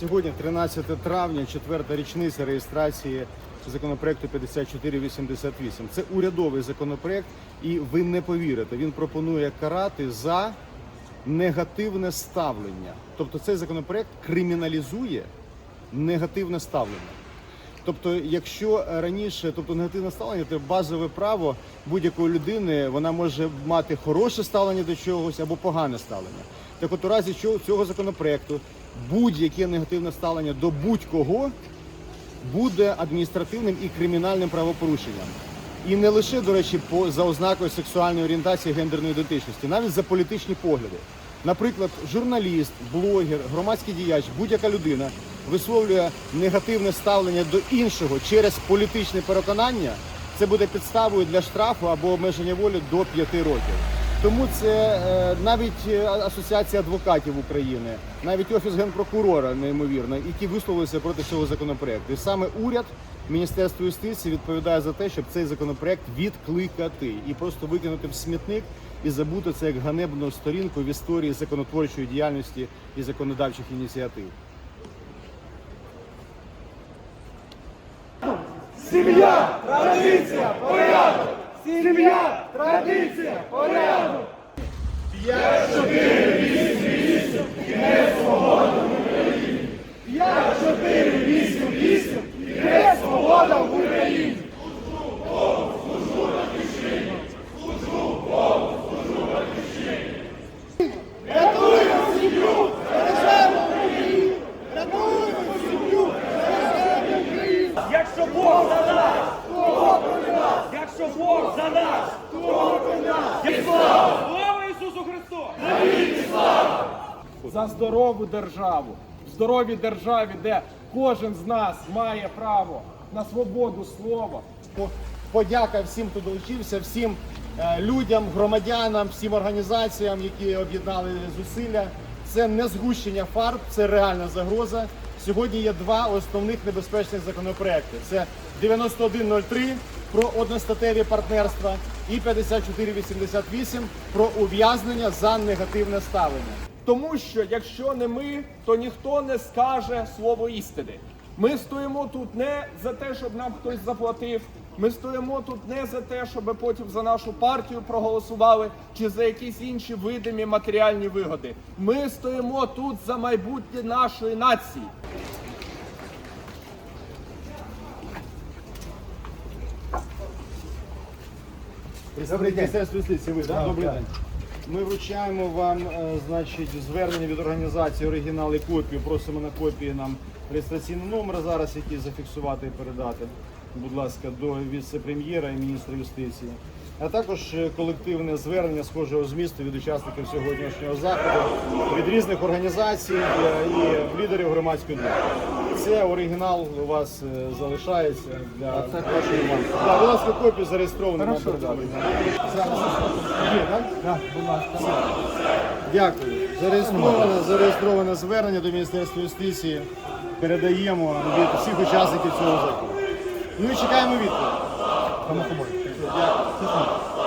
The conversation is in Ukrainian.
Сьогодні 13 травня, четверта річниця реєстрації законопроекту 5488. Це урядовий законопроект, і ви не повірите, він пропонує карати за негативне ставлення. Тобто цей законопроект криміналізує негативне ставлення. Тобто, якщо раніше, тобто негативне ставлення, це базове право будь-якої людини, вона може мати хороше ставлення до чогось або погане ставлення. Так от у разі цього- законопроекту будь-яке негативне ставлення до будь-кого буде адміністративним і кримінальним правопорушенням. І не лише, до речі, по за ознакою сексуальної орієнтації гендерної ідентичності, навіть за політичні погляди. Наприклад, журналіст, блогер, громадський діяч, будь-яка людина висловлює негативне ставлення до іншого через політичне переконання, це буде підставою для штрафу або обмеження волі до 5 років. Тому це е, навіть е, Асоціація адвокатів України, навіть офіс генпрокурора, неймовірно, які висловилися проти цього законопроекту. І саме уряд, Міністерство юстиції відповідає за те, щоб цей законопроект відкликати і просто викинути в смітник і забути це як ганебну сторінку в історії законотворчої діяльності і законодавчих ініціатив. Сім'я, традиція, порядок! Сім'я, традиція, порядок! П'ять, чотири, вісім, і не свобода в Україні! П'ять, чотири, вісім, вісім, і не свобода в Україні! Рятуємо сім'ю! Бережемо Україну! Рятуємо сім'ю! Бережемо Україну! Якщо Бог за нас, якщо Бог за нас, Як слава! Слава Ісусу Христу! за здорову державу, в здоровій державі, де кожен з нас має право на свободу слова. Подяка всім, хто долучився, всім е, людям, громадянам, всім організаціям, які об'єднали зусилля. Це не згущення фарб, це реальна загроза. Сьогодні є два основних небезпечних законопроекти: це 9103 про одностатеві партнерства і 5488 про ув'язнення за негативне ставлення. Тому що якщо не ми, то ніхто не скаже слово істини. Ми стоїмо тут не за те, щоб нам хтось заплатив. Ми стоїмо тут не за те, щоб потім за нашу партію проголосували чи за якісь інші видимі матеріальні вигоди. Ми стоїмо тут за майбутнє нашої нації. Міністерство юстиції, ви, так? Добрий день. Ми вручаємо вам е, значить, звернення від організації оригінал і копію. Просимо на копії нам реєстраційний номер зараз, який зафіксувати і передати, будь ласка, до віце-прем'єра і міністра юстиції. А також е, колективне звернення схожого змісту від учасників сьогоднішнього заходу, від різних організацій е, і лідерів громадської думки. Це оригінал у вас е, залишається для вашої мами. Да, будь ласка, копію зареєстровану. Зараз є, так? Будь ласка. Дякую. Зареєстроване, зареєстроване звернення до Міністерства юстиції. Передаємо від всіх учасників цього заходу. Ну і чекаємо відповідь. 밥 먹고 버렸어요.